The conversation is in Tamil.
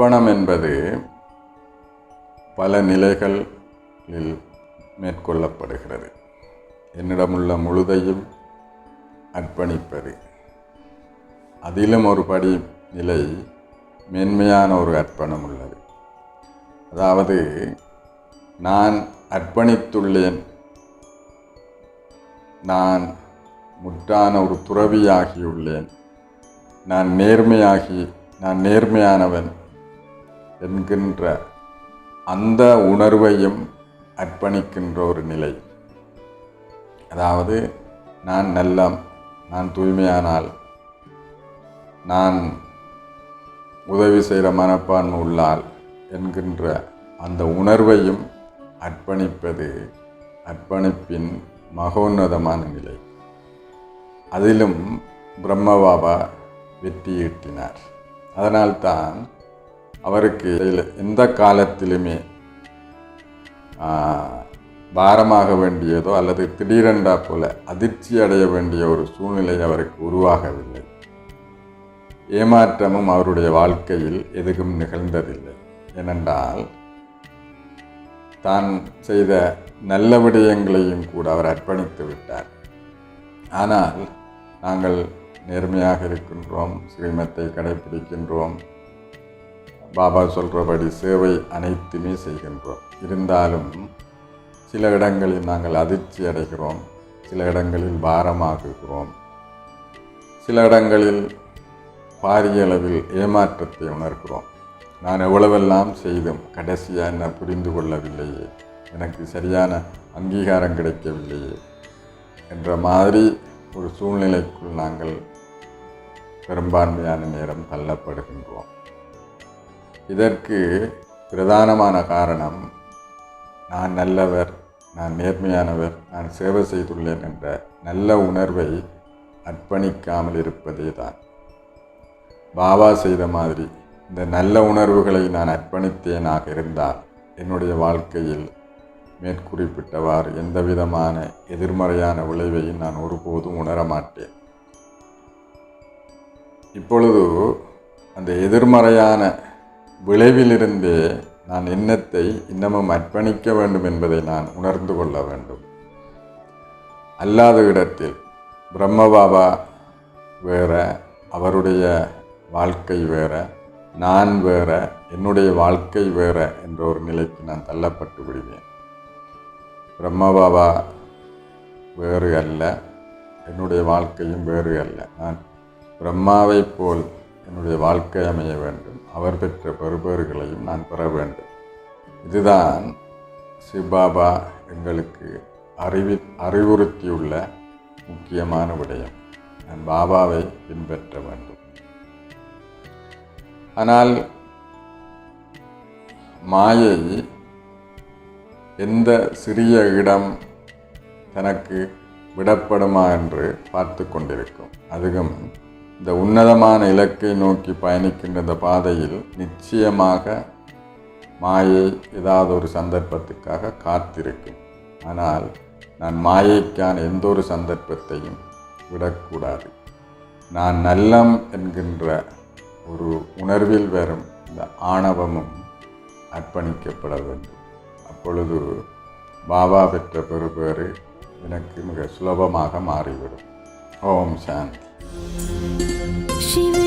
அர்ப்பணம் என்பது பல நிலைகளில் மேற்கொள்ளப்படுகிறது. என்னிடமுள்ள முழுதையும் அர்ப்பணிப்பது. அதிலும் ஒரு படி நிலை மென்மையான ஒரு அர்ப்பணம் உள்ளது. அதாவது நான் அர்ப்பணித்துள்ளேன். நான் முட்டான ஒரு துறவியாகியுள்ளேன். நான் நேர்மையாகி நான் நேர்மையானவன். என்கின்ற அந்த உணர்வையும் அர்ப்பணிக்கின்ற ஒரு நிலை. அதாவது நான் நல்ல நான் தூய்மையானால் நான் உதவி செய்கிற மனப்பான்மை உள்ளால் என்கின்ற அந்த உணர்வையும் அர்ப்பணிப்பது அர்ப்பணிப்பின் மகோன்னதமான நிலை. அதிலும் பிரம்மபாபா வெற்றியீட்டினார். அதனால்தான் அவருக்கு எந்த காலத்திலுமே பாரமாக வேண்டியதோ அல்லது திடீரென்றா போல அதிர்ச்சி அடைய வேண்டிய ஒரு சூழ்நிலை அவருக்கு உருவாகவில்லை. ஏமாற்றமும் அவருடைய வாழ்க்கையில் எதுவும் நிகழ்ந்ததில்லை. ஏனென்றால் தான் செய்த நல்ல விடயங்களையும் கூட அவர் அர்ப்பணித்து விட்டார். ஆனால் நாங்கள் நேர்மையாக இருக்கின்றோம் ஸ்ரீமத்தை கடைபிடிக்கின்றோம் பாபா சொல்கிறபடி சேவை அனைத்துமே செய்கின்றோம். இருந்தாலும் சில இடங்களில் நாங்கள் அதிர்ச்சி அடைகிறோம். சில இடங்களில் பாரமாகுகிறோம். சில இடங்களில் பாரிய அளவில் ஏமாற்றத்தை உணர்கிறோம். நான் எவ்வளவெல்லாம் செய்தும் கடைசியாக என்ன புரிந்து கொள்ளவில்லையே. எனக்கு சரியான அங்கீகாரம் கிடைக்கவில்லையே என்ற மாதிரி ஒரு சூழ்நிலைக்குள் நாங்கள் பெரும்பான்மையான நேரம் தள்ளப்படுகின்றோம். இதற்கு பிரதானமான காரணம் நான் நல்லவர் நான் நேர்மையானவர் நான் சேவை செய்துள்ளேன் என்ற நல்ல உணர்வை அர்ப்பணிக்காமல் இருப்பதே தான் பாபா செய்த மாதிரி இந்த நல்ல உணர்வுகளை நான் அர்ப்பணித்தேனாக இருந்தால் என்னுடைய வாழ்க்கையில் மேற்குறிப்பிட்டவாறு எந்த விதமான எதிர்மறையான விளைவையும் நான் ஒருபோதும் உணரமாட்டேன். இப்பொழுது அந்த எதிர்மறையான விளைவிலிருந்தே நான் எண்ணத்தை இன்னமும் அர்ப்பணிக்க வேண்டும் என்பதை நான் உணர்ந்து கொள்ள வேண்டும். அல்லாத இடத்தில் பிரம்மபாபா வேற அவருடைய வாழ்க்கை வேற நான் வேற என்னுடைய வாழ்க்கை வேற என்ற ஒரு நிலைக்கு நான் தள்ளப்பட்டு விடுவேன். பிரம்மபாபா வேறு அல்ல என்னுடைய வாழ்க்கையும் வேறு அல்ல. நான் பிரம்மாவைப் போல் என்னுடைய வாழ்க்கை அமைய வேண்டும். அவர் பெற்ற பெறுபேறுகளையும் நான் பெற வேண்டும். இதுதான் சிவபாபா எங்களுக்கு அறிவி அறிவுறுத்தியுள்ள முக்கியமான விடயம். நான் பாபாவை பின்பற்ற வேண்டும். ஆனால் மாயை எந்த சிறிய இடம் தனக்கு விடப்படுமா என்று பார்த்து கொண்டிருக்கும். அதுவும் இந்த உன்னதமான இலக்கை நோக்கி பயணிக்கின்ற இந்த பாதையில் நிச்சயமாக மாயை ஏதாவது ஒரு சந்தர்ப்பத்துக்காக காத்திருக்கும். ஆனால் நான் மாயைக்கான எந்த ஒரு சந்தர்ப்பத்தையும் விடக்கூடாது. நான் நல்லம் என்கின்ற ஒரு உணர்வில் வரும் இந்த ஆணவமும் அர்ப்பணிக்கப்பட வேண்டும். அப்பொழுது பாபா பெற்ற பெறுபேறு எனக்கு மிக சுலபமாக மாறிவிடும். ஓம் சாந்தி. 希望